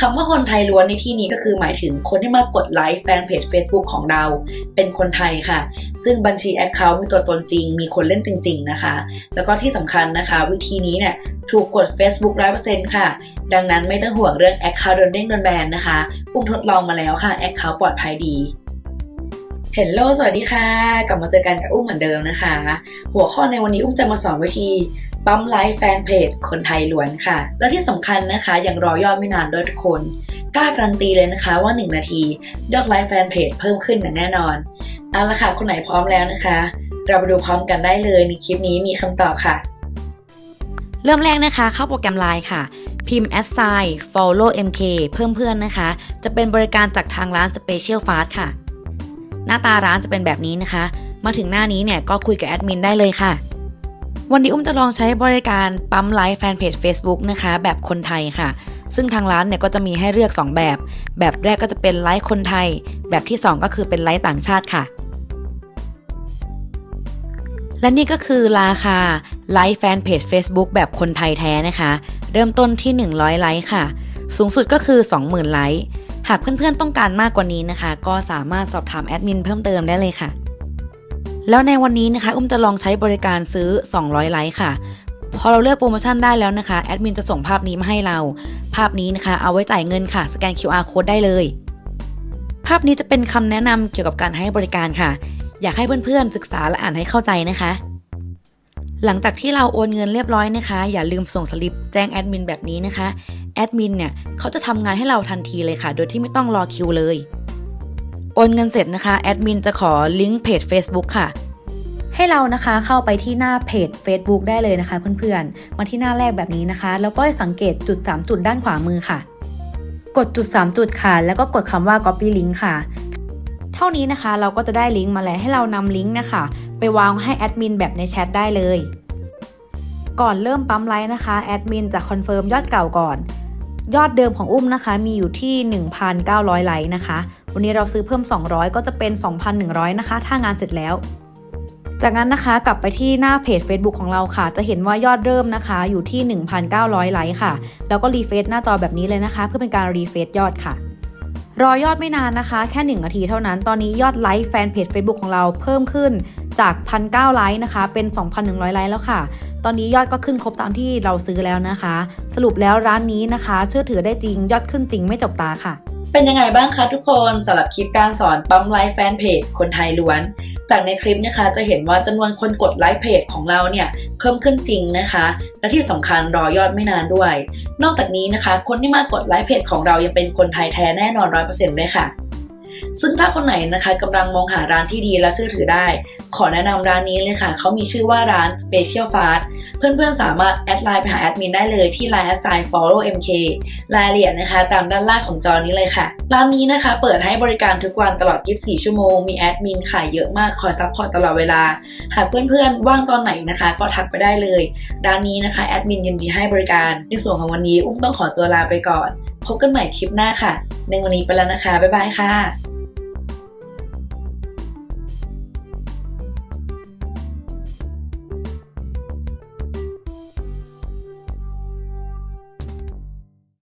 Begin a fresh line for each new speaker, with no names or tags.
คำว่าคนไทยล้วนในที่นี้ก็คือหมายถึงคนที่มากดไลค์แฟนเพจ Facebook ของเรา เป็นคนไทยค่ะ ซึ่งบัญชี Account มีตัวตนจริง มีคนเล่นจริง ๆ นะคะ แล้วก็ที่สำคัญนะคะ วิธีนี้เนี่ยถูกกด Facebook 100%ค่ะ ดังนั้นไม่ต้องห่วงเรื่อง Account โดนเด้งโดนแบนนะคะอุ้มทดลองมาแล้วค่ะ Account ปลอดภัยดีเฮลโลสวัสดีค่ะ กลับมาเจอกันกับอุ้มเหมือนเดิมนะคะ หัวข้อในวันนี้อุ้มจะมาสอนวิธี ปั๊มไลค์แฟนเพจคนไทยล้วนค่ะ และที่สำคัญนะคะยังรอยอดไม่นานด้วยทุกคน กล้าการันตีเลยนะคะว่า 1 นาทียอดไลค์แฟนเพจเพิ่มขึ้นอย่างแน่นอนเอาละค่ะคนไหนพร้อมแล้วนะคะ เราไปดูพร้อมกันได้เลยในคลิปนี้มีคำตอบค่ะ
เริ่มแรกนะคะ เข้าโปรแกรม Line ค่ะ พิมพ์ assign follow mk เพิ่มเพื่อนนะคะ จะเป็นบริการจากทางร้าน Special Fast ค่ะ หน้าตาร้านจะเป็นแบบนี้นะคะ มาถึงหน้านี้เนี่ยก็คุยกับแอดมินได้เลยค่ะ วันนี้อุ้มจะลองใช้บริการปั๊มไลฟ์แฟนเพจ Facebook นะคะ แบบคนไทยค่ะ ซึ่งทางร้านเนี่ยก็จะมีให้เลือก 2 แบบ แบบแรกก็จะเป็นไลฟ์คนไทย แบบที่ 2 ก็คือเป็นไลฟ์ต่างชาติค่ะ และนี่ก็คือราคาไลฟ์แฟนเพจ Facebook แบบคนไทยแท้นะคะ เริ่มต้นที่ 100 ไลค์ค่ะ สูงสุดก็คือ 20,000 ไลค์ หากเพื่อนๆต้องการมากกว่านี้นะคะ ก็สามารถสอบถามแอดมินเพิ่มเติมได้เลยค่ะ แล้วในวันนี้นะคะอุ้มจะลองใช้บริการซื้อ 200 ไลค์ค่ะ พอเราเลือกโปรโมชั่นได้แล้วนะคะแอดมินจะส่งภาพนี้มาให้เรา ภาพนี้นะคะ เอาไว้จ่ายเงินค่ะ สแกน QR code ได้เลย ภาพนี้จะเป็นคำแนะนำเกี่ยวกับการให้บริการค่ะ อยากให้เพื่อนๆศึกษาและอ่านให้เข้าใจนะคะ หลังจากที่เราโอนเงินเรียบร้อยนะคะ อย่าลืมส่งสลิปแจ้งแอดมินแบบนี้นะคะแอดมินเนี่ยเขาจะทำงานให้เราทันทีเลยค่ะ โดยที่ไม่ต้องรอคิวเลย นเงินเสร็จนะคะแอดมินจะขอลิงก์เพจ Facebook ค่ะให้เรานะคะเข้าไปที่หน้าเพจ Facebook ได้เลยนะคะ เพื่อนๆ มาที่หน้าแรกแบบนี้นะคะ แล้วก็สังเกตจุด 3 จุดด้านขวามือค่ะ กดจุด 3 จุดค่ะ แล้วก็กดคำว่า copy link ค่ะ เท่านี้นะคะเราก็จะได้ลิงก์มาแล้วให้เรานำลิงก์นะคะ ไปวางให้แอดมินแบบในแชทได้เลย ก่อนเริ่มปั๊มไลค์นะคะแอดมินจะคอนเฟิร์มยอดเก่าก่อน ยอดเดิมของอุ้มนะคะ มีอยู่ที่ 1,900 ไลค์นะคะ วันนี้เราซื้อเพิ่ม 200 ก็จะเป็น 2,100 นะคะ ถ้างานเสร็จแล้ว จากนั้นนะคะกลับไปที่หน้าเพจ Facebook ของเราค่ะ จะเห็นว่ายอดเริ่มนะคะ อยู่ที่ 1,900 ไลค์ค่ะ แล้วก็รีเฟซหน้าจอแบบนี้เลยนะคะ เพื่อเป็นการรีเฟซยอดค่ะ รอยอดไม่นานนะคะ แค่ 1 นาทีเท่านั้น ตอนนี้ยอดไลค์แฟนเพจ Facebook ของเราเพิ่มขึ้นจาก 1,900 ไลค์นะคะ เป็น 2,100 ไลค์แล้วค่ะ ตอนนี้ยอดก็ขึ้นครบตามที่เราซื้อแล้วนะคะ สรุปแล้วร้านนี้นะคะ เชื่อถือได้จริง ยอดขึ้นจริงไม่จบตาค่ะ
เป็นยังไงบ้างคะทุกคนสำหรับคลิปการสอนปั๊มไลค์แฟนเพจคนไทยล้วน จากในคลิปนะคะจะเห็นว่าจำนวนคนกดไลค์เพจของเราเนี่ยเพิ่มขึ้นจริงนะคะ และที่สำคัญรอยอดไม่นานด้วย นอกจากนี้นะคะ คนที่มากดไลค์เพจของเรายังเป็นคนไทยแท้แน่นอนร้อยเปอร์เซ็นต์ด้วยค่ะ ซึ่งถ้าคนไหนนะคะกำลังมองหาร้านที่ดีและเชื่อถือได้ ขอแนะนำร้านนี้เลยค่ะ เขามีชื่อว่าร้าน Special Fast เพื่อนๆสามารถแอดไลน์ไปหาแอดมินได้เลยที่ Line แอดไซน์ follow mk รายละเอียดนะคะ ตามด้านล่างของจอนี้เลยค่ะ ร้านนี้นะคะ เปิดให้บริการทุกวันตลอด 24 ชั่วโมง มีแอดมินขายเยอะมากคอยซัพพอร์ตตลอดเวลา หากเพื่อนๆ ว่างตอนไหนนะคะ ก็ทักไปได้เลย ร้านนี้นะคะแอดมินยินดีให้บริการ ในส่วนของวันนี้ อุ้มต้องขอตัวลาไปก่อน พบกันใหม่คลิปหน้าค่ะ ในวันนี้ไปแล้วนะคะ บ๊ายบายค่ะ